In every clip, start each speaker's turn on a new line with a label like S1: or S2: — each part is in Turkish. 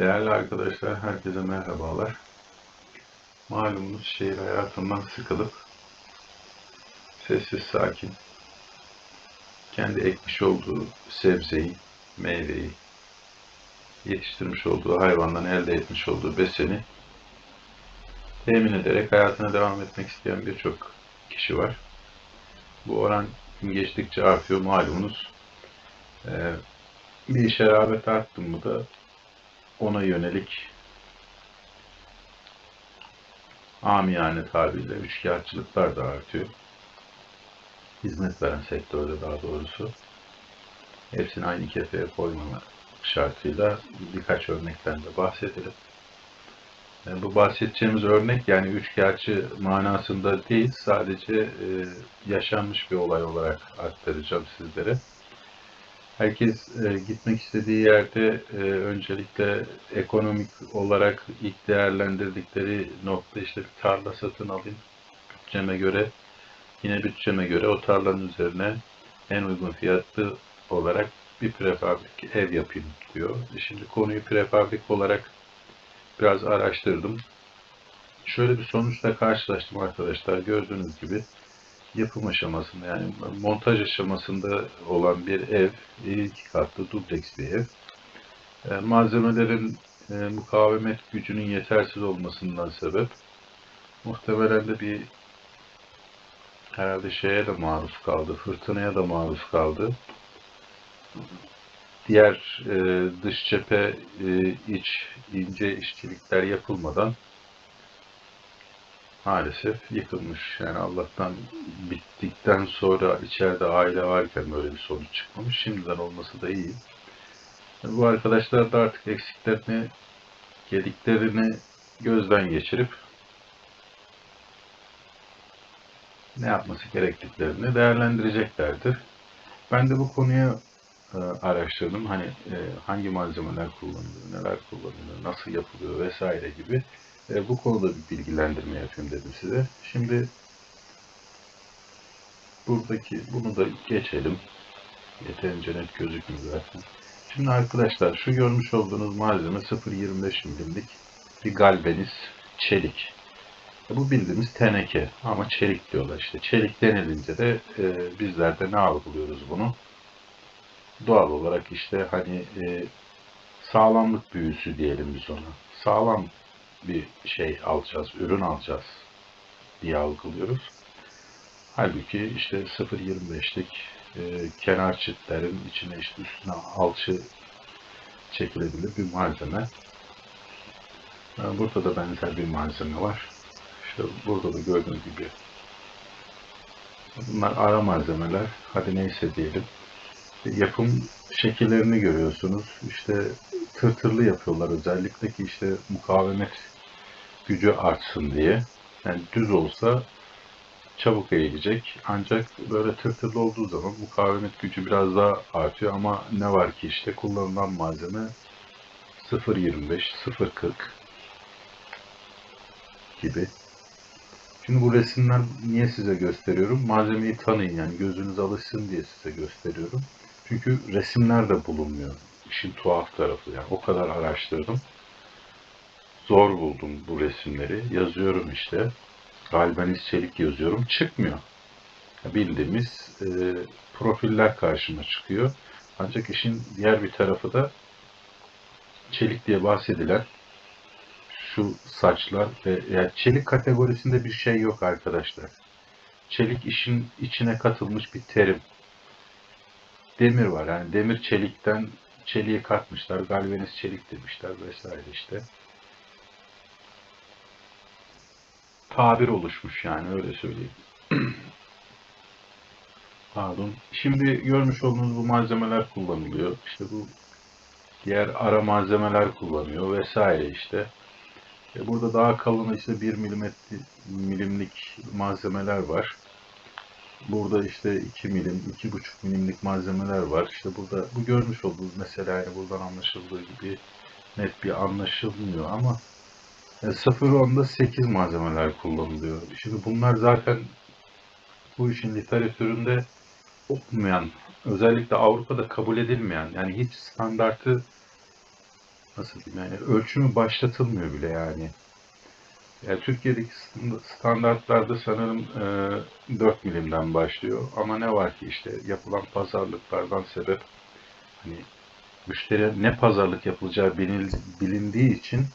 S1: Değerli arkadaşlar, herkese merhabalar. Malumunuz şehir hayatından sıkılıp sessiz sakin kendi ekmiş olduğu sebzeyi, meyveyi, yetiştirmiş olduğu hayvandan elde etmiş olduğu beseni temin ederek hayatına devam etmek isteyen birçok kişi var. Bu oran gün geçtikçe artıyor malumunuz. Ee, bir işe rağbet arttı mı da ona yönelik amiyane tabirle üçkağıtçılıklar da artıyor. Hizmet veren sektörde daha doğrusu. Hepsini aynı kefeye koymama şartıyla birkaç örnekten de bahsedelim. Yani bu bahsedeceğimiz örnek yani üçkağıtçı manasında değil, sadece e, yaşanmış bir olay olarak aktaracağım sizlere. Herkes e, gitmek istediği yerde e, öncelikle ekonomik olarak ilk değerlendirdikleri nokta işte bir tarla satın alayım bütçeme göre. Yine bütçeme göre o tarlanın üzerine en uygun fiyatlı olarak bir prefabrik ev yapayım diyor. Şimdi konuyu prefabrik olarak biraz araştırdım. Şöyle bir sonuçla karşılaştım arkadaşlar. Gördüğünüz gibi yapım aşamasında yani montaj aşamasında olan bir ev, iki katlı dubleks bir ev. E, malzemelerin e, mukavemet gücünün yetersiz olmasından sebep muhtemelen de bir herhalde şeye de maruz kaldı, fırtınaya da maruz kaldı. Diğer e, dış cephe iç ince işçilikler yapılmadan maalesef yıkılmış. Yani Allah'tan bittikten sonra içeride aile varken böyle bir sonuç çıkmamış. Şimdiden olması da iyi. Bu arkadaşlar da artık eksiklerini, gediklerini gözden geçirip ne yapması gerektiklerini değerlendireceklerdir. Ben de bu konuya e, araştırdım. Hani e, hangi malzemeler kullanılıyor, neler kullanılıyor, nasıl yapılıyor vesaire gibi e, bu konuda bir bilgilendirme yapayım dedim size. Şimdi buradaki bunu da geçelim. Yeterince net gözükmüyor zaten. Şimdi arkadaşlar şu görmüş olduğunuz malzeme 0.25 milimlik bir galvaniz çelik. Bu bildiğimiz teneke ama çelik diyorlar işte. Çelik denilince de e, bizler de ne algılıyoruz bunu? Doğal olarak işte hani e, sağlamlık büyüsü diyelim biz ona. Sağlam bir şey alacağız, ürün alacağız diye algılıyoruz. Halbuki işte 0.25'lik e, kenar çitlerin içine işte üstüne alçı çekilebilir bir malzeme. E, burada da benzer bir malzeme var. İşte burada da gördüğünüz gibi bunlar ara malzemeler. Hadi neyse diyelim. Yapım şekillerini görüyorsunuz. İşte tırtırlı yapıyorlar özellikle ki işte mukavemet gücü artsın diye. Yani düz olsa çabuk eğilecek. Ancak böyle tırtırlı olduğu zaman mukavemet gücü biraz daha artıyor ama ne var ki işte kullanılan malzeme 0.25, 0.40 gibi. Şimdi bu resimler niye size gösteriyorum? Malzemeyi tanıyın yani gözünüz alışsın diye size gösteriyorum. Çünkü resimler de bulunmuyor. İşin tuhaf tarafı yani o kadar araştırdım. Zor buldum bu resimleri. Yazıyorum işte. Galvaniz çelik yazıyorum. Çıkmıyor. Bildiğimiz e, profiller karşıma çıkıyor. Ancak işin diğer bir tarafı da çelik diye bahsedilen şu saçlar ve yani çelik kategorisinde bir şey yok arkadaşlar. Çelik işin içine katılmış bir terim. Demir var yani demir çelikten çeliği katmışlar. Galvaniz çelik demişler vesaire işte. Tabir oluşmuş yani öyle söyleyeyim. Pardon. Şimdi görmüş olduğunuz bu malzemeler kullanılıyor. İşte bu diğer ara malzemeler kullanıyor vesaire işte. E burada daha kalın işte 1 milimetre milimlik malzemeler var. Burada işte 2 milim, 2,5 milimlik malzemeler var. İşte burada bu görmüş olduğunuz mesela yani buradan anlaşıldığı gibi net bir anlaşılmıyor ama 0.10'da 8 malzemeler kullanılıyor. Şimdi bunlar zaten bu işin literatüründe olmayan, özellikle Avrupa'da kabul edilmeyen, yani hiç standartı nasıl diyeyim yani ölçümü başlatılmıyor bile yani. Yani Türkiye'deki stand- standartlarda sanırım e, 4 milimden başlıyor. Ama ne var ki işte yapılan pazarlıklardan sebep hani müşteriye ne pazarlık yapılacağı bilindiği için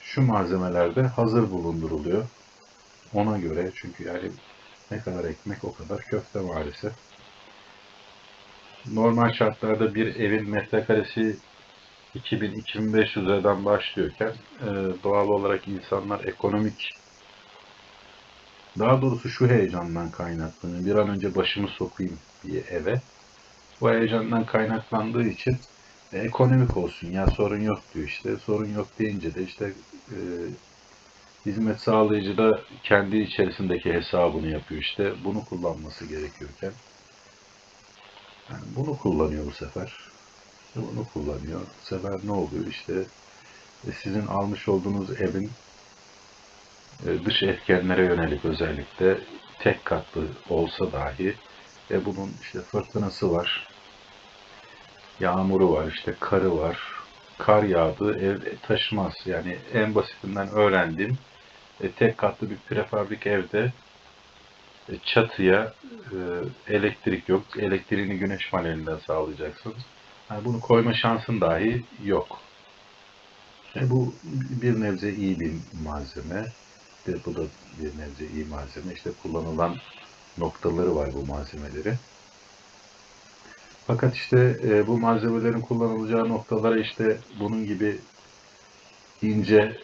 S1: şu malzemelerde hazır bulunduruluyor. Ona göre çünkü yani ne kadar ekmek o kadar köfte maalesef. Normal şartlarda bir evin metrekaresi 2000-2500 liradan başlıyorken e, doğal olarak insanlar ekonomik daha doğrusu şu heyecandan kaynaklanıyor. Bir an önce başımı sokayım bir eve. Bu heyecandan kaynaklandığı için e, ekonomik olsun ya sorun yok diyor işte. Sorun yok deyince de işte e, hizmet sağlayıcı da kendi içerisindeki hesabını yapıyor işte. Bunu kullanması gerekiyorken yani bunu kullanıyor bu sefer. Bunu kullanıyor. Bu sefer ne oluyor işte e, sizin almış olduğunuz evin e, dış etkenlere yönelik özellikle tek katlı olsa dahi ve bunun işte fırtınası var, yağmuru var, işte karı var, kar yağdı, ev taşımaz. Yani en basitinden öğrendiğim e, tek katlı bir prefabrik evde e, çatıya e, elektrik yok. Elektriğini güneş panelinden sağlayacaksın. Yani bunu koyma şansın dahi yok. E, bu bir nebze iyi bir malzeme. De, bu da bir nebze iyi malzeme. İşte kullanılan noktaları var bu malzemeleri. Fakat işte e, bu malzemelerin kullanılacağı noktalara işte bunun gibi ince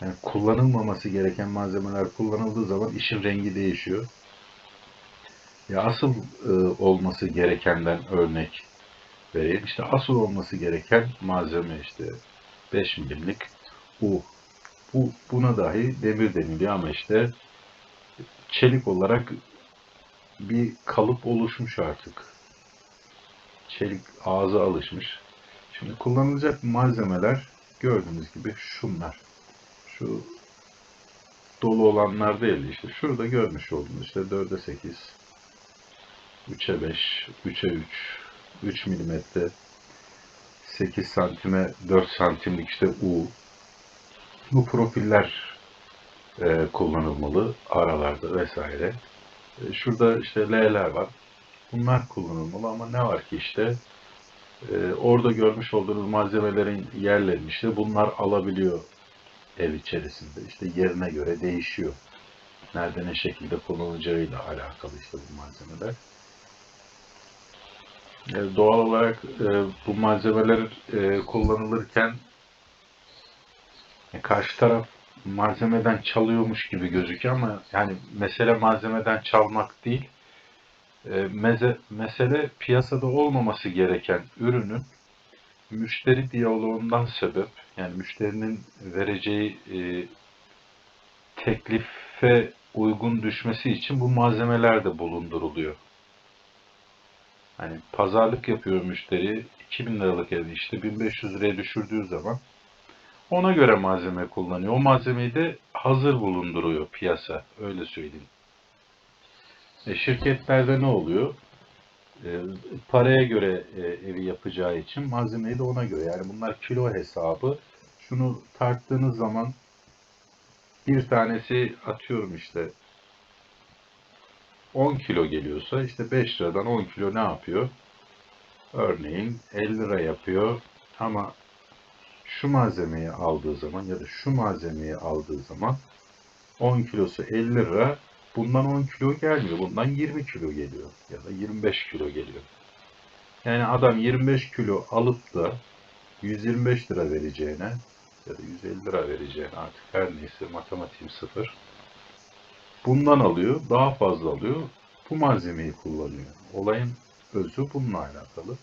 S1: yani kullanılmaması gereken malzemeler kullanıldığı zaman işin rengi değişiyor. Ya asıl e, olması gerekenden örnek vereyim. İşte asıl olması gereken malzeme işte 5 milimlik U. Bu, buna dahi demir deniliyor ama işte çelik olarak bir kalıp oluşmuş artık. Çelik ağza alışmış. Şimdi kullanılacak malzemeler gördüğünüz gibi şunlar. Şu dolu olanlar değil işte. Şurada görmüş olduğunuz işte 4'e 8, 3'e 5, 3'e 3, 3 milimetre, 8 santime 4 santimlik işte U. Bu profiller e, kullanılmalı aralarda vesaire. E, şurada işte L'ler var. Bunlar kullanılmalı ama ne var ki işte e, orada görmüş olduğunuz malzemelerin yerlerini işte bunlar alabiliyor ev içerisinde. İşte yerine göre değişiyor. Nerede ne şekilde kullanılacağıyla alakalı işte bu malzemeler. E, doğal olarak e, bu malzemeler e, kullanılırken e, karşı taraf malzemeden çalıyormuş gibi gözüküyor ama yani mesele malzemeden çalmak değil. E, meze, mesele piyasada olmaması gereken ürünün müşteri diyaloğundan sebep yani müşterinin vereceği e, teklife uygun düşmesi için bu malzemeler de bulunduruluyor. Hani pazarlık yapıyor müşteri 2000 liralık evi işte 1500 liraya düşürdüğü zaman ona göre malzeme kullanıyor. O malzemeyi de hazır bulunduruyor piyasa. Öyle söyleyeyim. E, şirketlerde ne oluyor? E, paraya göre e, evi yapacağı için malzemeyi de ona göre. Yani bunlar kilo hesabı. Şunu tarttığınız zaman bir tanesi atıyorum işte 10 kilo geliyorsa işte 5 liradan 10 kilo ne yapıyor? Örneğin 50 lira yapıyor ama şu malzemeyi aldığı zaman ya da şu malzemeyi aldığı zaman 10 kilosu 50 lira bundan 10 kilo gelmiyor. Bundan 20 kilo geliyor ya da 25 kilo geliyor. Yani adam 25 kilo alıp da 125 lira vereceğine ya da 150 lira vereceğine artık her neyse matematiğim sıfır. Bundan alıyor, daha fazla alıyor. Bu malzemeyi kullanıyor. Olayın özü bununla alakalı.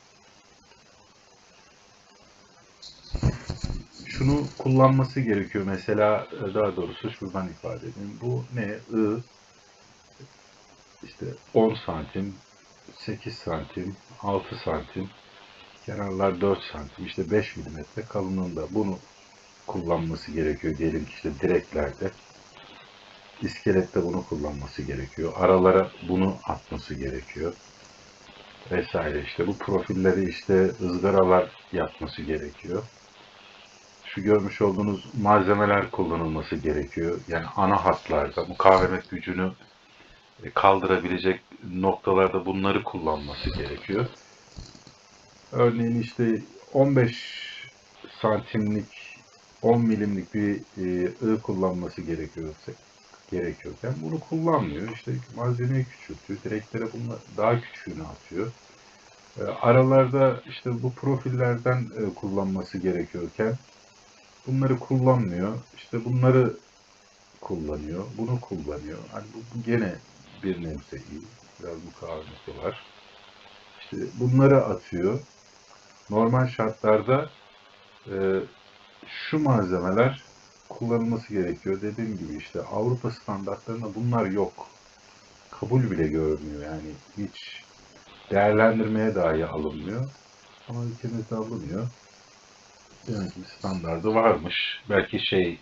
S1: Şunu kullanması gerekiyor. Mesela daha doğrusu şuradan ifade edeyim. Bu ne? I işte 10 santim, 8 santim, 6 santim, kenarlar 4 santim, işte 5 milimetre kalınlığında bunu kullanması gerekiyor. Diyelim ki işte direklerde iskelette bunu kullanması gerekiyor. Aralara bunu atması gerekiyor. vesaire işte bu profilleri işte ızgaralar yapması gerekiyor. Şu görmüş olduğunuz malzemeler kullanılması gerekiyor. Yani ana hatlarda mukavemet gücünü e, kaldırabilecek noktalarda bunları kullanması gerekiyor. Örneğin işte 15 santimlik 10 milimlik bir e, ığ kullanması gerekiyorsa gerekiyorken bunu kullanmıyor. İşte malzemeyi küçültüyor. Direklere bunlar daha küçüğünü atıyor. E, aralarda işte bu profillerden e, kullanması gerekiyorken bunları kullanmıyor. İşte bunları kullanıyor. Bunu kullanıyor. Hani bu, bu gene bir nebze iyi. Biraz mukavemeti var. İşte bunları atıyor. Normal şartlarda e, şu malzemeler kullanılması gerekiyor. Dediğim gibi işte Avrupa standartlarında bunlar yok. Kabul bile görmüyor yani hiç değerlendirmeye dahi alınmıyor. Ama ülkemizde alınıyor. Demek ki bir standardı varmış. Belki şey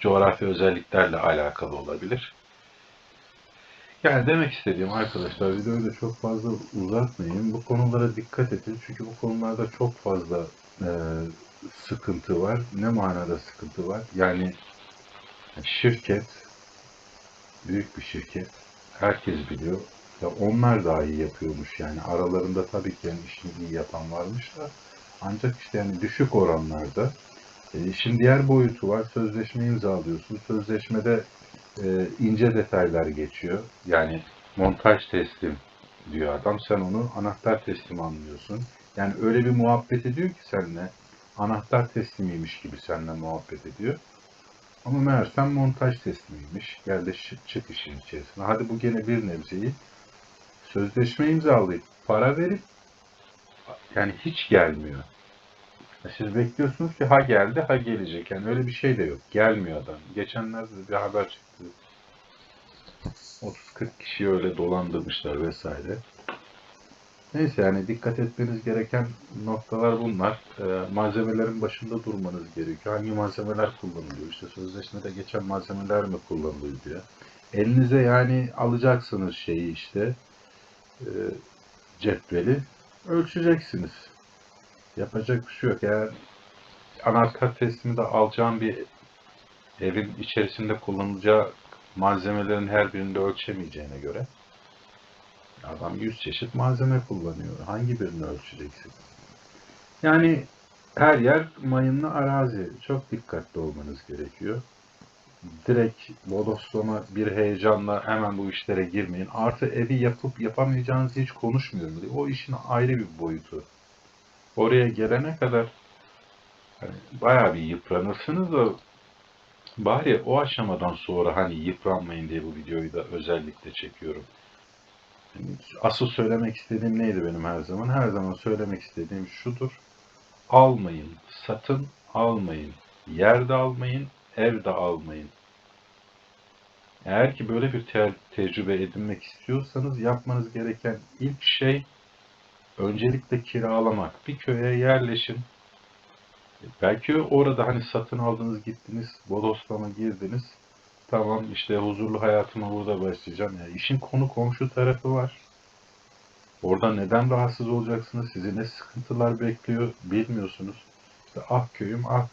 S1: coğrafi özelliklerle alakalı olabilir. Yani demek istediğim arkadaşlar videoyu da çok fazla uzatmayayım. Bu konulara dikkat edin. Çünkü bu konularda çok fazla e, sıkıntı var. Ne manada sıkıntı var? Yani şirket, büyük bir şirket, herkes biliyor. Ya onlar dahi yapıyormuş yani. Aralarında tabii ki yani işini iyi yapan varmış da ancak işte yani düşük oranlarda. E, işin diğer boyutu var. Sözleşme imzalıyorsun. Sözleşmede e, ince detaylar geçiyor. Yani montaj teslim diyor adam. Sen onu anahtar teslim anlıyorsun. Yani öyle bir muhabbet ediyor ki seninle anahtar teslimiymiş gibi seninle muhabbet ediyor. Ama meğersem montaj teslimiymiş. Şi- çık işin içerisine. Hadi bu gene bir nebzeyi sözleşme imzalayıp para verip yani hiç gelmiyor. Siz bekliyorsunuz ki ha geldi ha gelecek. Yani öyle bir şey de yok. Gelmiyor adam. Geçenlerde de bir haber çıktı. 30-40 kişiyi öyle dolandırmışlar vesaire. Neyse yani dikkat etmeniz gereken noktalar bunlar. Ee, malzemelerin başında durmanız gerekiyor. Hangi malzemeler kullanılıyor? İşte sözleşmede geçen malzemeler mi kullanılıyor diye. Elinize yani alacaksınız şeyi işte e, cetveli ölçeceksiniz. Yapacak bir şey yok. Eğer anahtar teslimi de alacağım bir evin içerisinde kullanılacağı malzemelerin her birini de ölçemeyeceğine göre adam 100 çeşit malzeme kullanıyor. Hangi birini ölçeceksin? Yani her yer mayınlı arazi. Çok dikkatli olmanız gerekiyor. Direkt bodoslama bir heyecanla hemen bu işlere girmeyin. Artı evi yapıp yapamayacağınızı hiç konuşmuyorum. O işin ayrı bir boyutu. Oraya gelene kadar hani bayağı bir yıpranırsınız da bari o aşamadan sonra hani yıpranmayın diye bu videoyu da özellikle çekiyorum. Asıl söylemek istediğim neydi benim her zaman? Her zaman söylemek istediğim şudur. Almayın, satın almayın. Yerde almayın, evde almayın. Eğer ki böyle bir te- tecrübe edinmek istiyorsanız yapmanız gereken ilk şey öncelikle kiralamak. Bir köye yerleşin. Belki orada hani satın aldınız gittiniz, bodoslama girdiniz. Tamam işte huzurlu hayatıma burada başlayacağım. Ya işin konu komşu tarafı var. Orada neden rahatsız olacaksınız? Sizi ne sıkıntılar bekliyor bilmiyorsunuz. İşte ah köyüm ah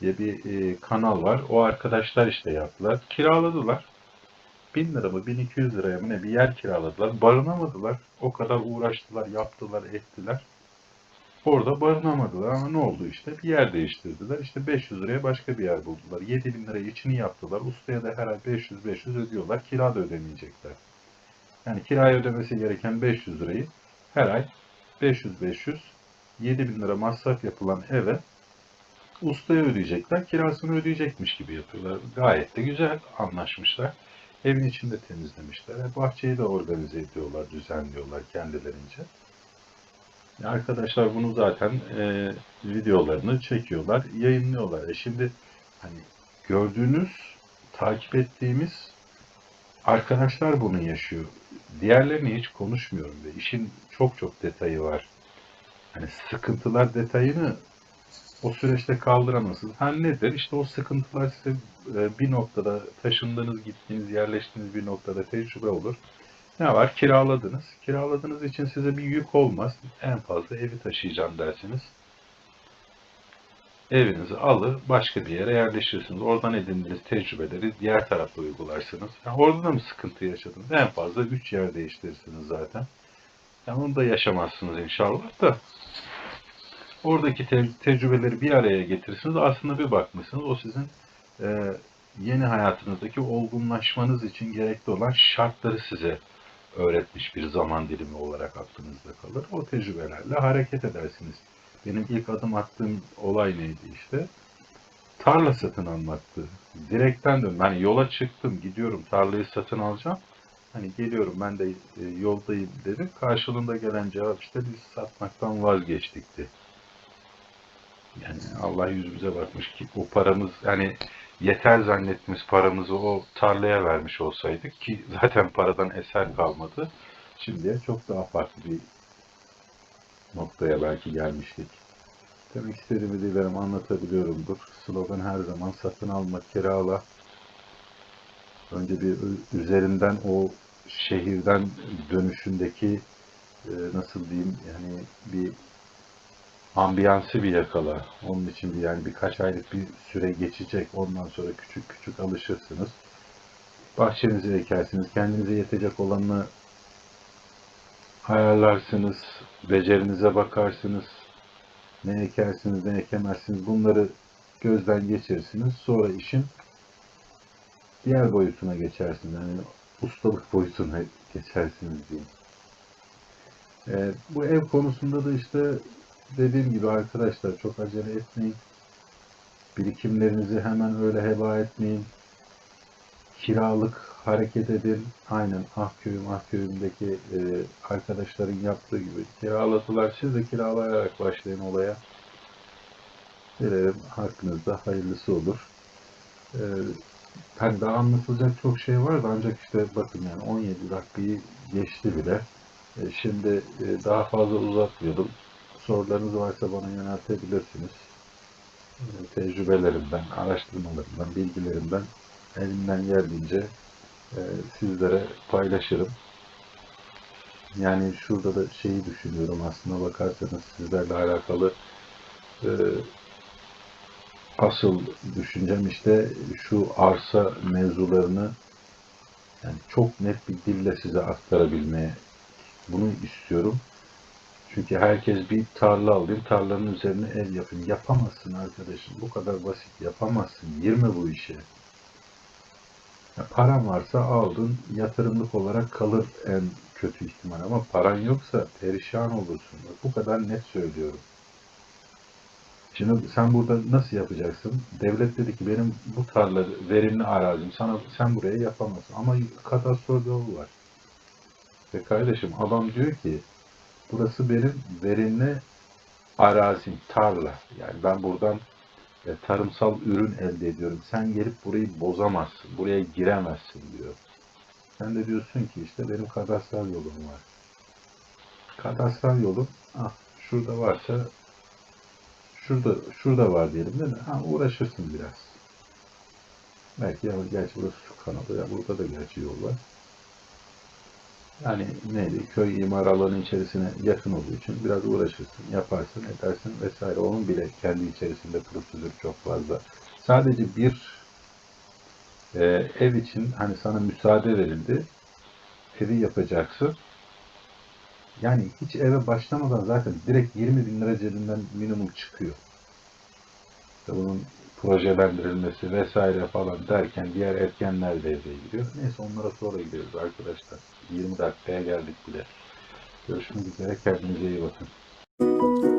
S1: diye bir e, kanal var. O arkadaşlar işte yaptılar. Kiraladılar. 1000 lira mı 1200 liraya mı ne bir yer kiraladılar. Barınamadılar. O kadar uğraştılar, yaptılar, ettiler. Orada barınamadılar ama ne oldu işte? Bir yer değiştirdiler. İşte 500 liraya başka bir yer buldular. 7000 liraya içini yaptılar. Ustaya da her ay 500-500 ödüyorlar. Kira da ödemeyecekler. Yani kiraya ödemesi gereken 500 lirayı her ay 500-500 7000 lira masraf yapılan eve ustaya ödeyecekler. Kirasını ödeyecekmiş gibi yapıyorlar. Gayet de güzel anlaşmışlar. Evin içinde temizlemişler. Bahçeyi de organize ediyorlar, düzenliyorlar kendilerince. Ya Arkadaşlar bunu zaten e, videolarını çekiyorlar, yayınlıyorlar. E şimdi hani gördüğünüz, takip ettiğimiz arkadaşlar bunu yaşıyor. Diğerlerini hiç konuşmuyorum ve işin çok çok detayı var. Hani sıkıntılar detayını o süreçte kaldıramazsınız. Ha nedir? İşte o sıkıntılar size e, bir noktada taşındığınız, gittiğiniz, yerleştiğiniz bir noktada tecrübe olur. Ne var? Kiraladınız. Kiraladığınız için size bir yük olmaz. En fazla evi taşıyacağım dersiniz. Evinizi alır, başka bir yere yerleşirsiniz. Oradan edindiğiniz tecrübeleri diğer tarafta uygularsınız. Yani orada da mı sıkıntı yaşadınız? En fazla 3 yer değiştirirsiniz zaten. Yani onu da yaşamazsınız inşallah da. Oradaki te- tecrübeleri bir araya getirirsiniz. Aslında bir bakmışsınız o sizin e, yeni hayatınızdaki olgunlaşmanız için gerekli olan şartları size öğretmiş bir zaman dilimi olarak aklınızda kalır. O tecrübelerle hareket edersiniz. Benim ilk adım attığım olay neydi işte? Tarla satın almaktı. Direkten dön. Ben yola çıktım, gidiyorum, tarlayı satın alacağım. Hani geliyorum ben de e, yoldayım dedim. Karşılığında gelen cevap işte biz satmaktan vazgeçtikti. Yani Allah yüzümüze bakmış ki o paramız hani yeter zannettiğimiz paramızı o tarlaya vermiş olsaydık ki zaten paradan eser kalmadı. Şimdiye çok daha farklı bir noktaya belki gelmiştik. Demek istediğimi dilerim anlatabiliyorumdur. Slogan her zaman satın almak, kirala. Önce bir üzerinden o şehirden dönüşündeki e, nasıl diyeyim yani bir ambiyansı bir yakala. Onun için bir yani birkaç aylık bir süre geçecek. Ondan sonra küçük küçük alışırsınız. Bahçenizi ekersiniz. Kendinize yetecek olanını ayarlarsınız. Becerinize bakarsınız. Ne ekersiniz, ne ekemezsiniz. Bunları gözden geçirirsiniz. Sonra işin diğer boyutuna geçersiniz. Yani ustalık boyutuna geçersiniz diyeyim. Ee, bu ev konusunda da işte dediğim gibi arkadaşlar çok acele etmeyin. Birikimlerinizi hemen öyle heba etmeyin. Kiralık hareket edin. Aynen Ahköy'üm Ahköy'ümdeki e, arkadaşların yaptığı gibi kiraladılar. Siz de kiralayarak başlayın olaya. Dilerim hakkınızda hayırlısı olur. Hani daha anlatılacak çok şey vardı ancak işte bakın yani 17 dakikayı geçti bile. E, şimdi e, daha fazla uzatmayalım. Sorularınız varsa bana yöneltebilirsiniz. Tecrübelerimden, araştırmalarımdan, bilgilerimden elimden geldiğince e, sizlere paylaşırım. Yani şurada da şeyi düşünüyorum aslında bakarsanız sizlerle alakalı e, asıl düşüncem işte şu arsa mevzularını yani çok net bir dille size aktarabilmeye bunu istiyorum. Çünkü herkes bir tarla alayım, tarlanın üzerine ev yapayım. Yapamazsın arkadaşım. Bu kadar basit yapamazsın. Girme bu işe. Ya paran varsa aldın, yatırımlık olarak kalır en kötü ihtimal. Ama paran yoksa perişan olursun. Bu kadar net söylüyorum. Şimdi sen burada nasıl yapacaksın? Devlet dedi ki benim bu tarla verimli arazim. Sana sen buraya yapamazsın. Ama kadastro yolu var. Ve kardeşim adam diyor ki burası benim verimli arazim, tarla. Yani ben buradan e, tarımsal ürün elde ediyorum. Sen gelip burayı bozamazsın, buraya giremezsin diyor. Sen de diyorsun ki işte benim kadastral yolum var. Kadastral yolum, ah şurada varsa şurada şurada var diyelim değil mi? Ha uğraşırsın biraz. Belki ya gerçi burası su kanalı ya burada da gerçi yol var. Yani neydi? Köy imar alanı içerisine yakın olduğu için biraz uğraşırsın, yaparsın, edersin vesaire. Onun bile kendi içerisinde prosedür çok fazla. Sadece bir e, ev için hani sana müsaade verildi. Evi yapacaksın. Yani hiç eve başlamadan zaten direkt 20 bin lira cebinden minimum çıkıyor. İşte bunun projelendirilmesi vesaire falan derken diğer etkenler devreye giriyor. Neyse onlara sonra gidiyoruz arkadaşlar. 20 dakikaya geldik bile. Görüşmek üzere. Kendinize iyi bakın.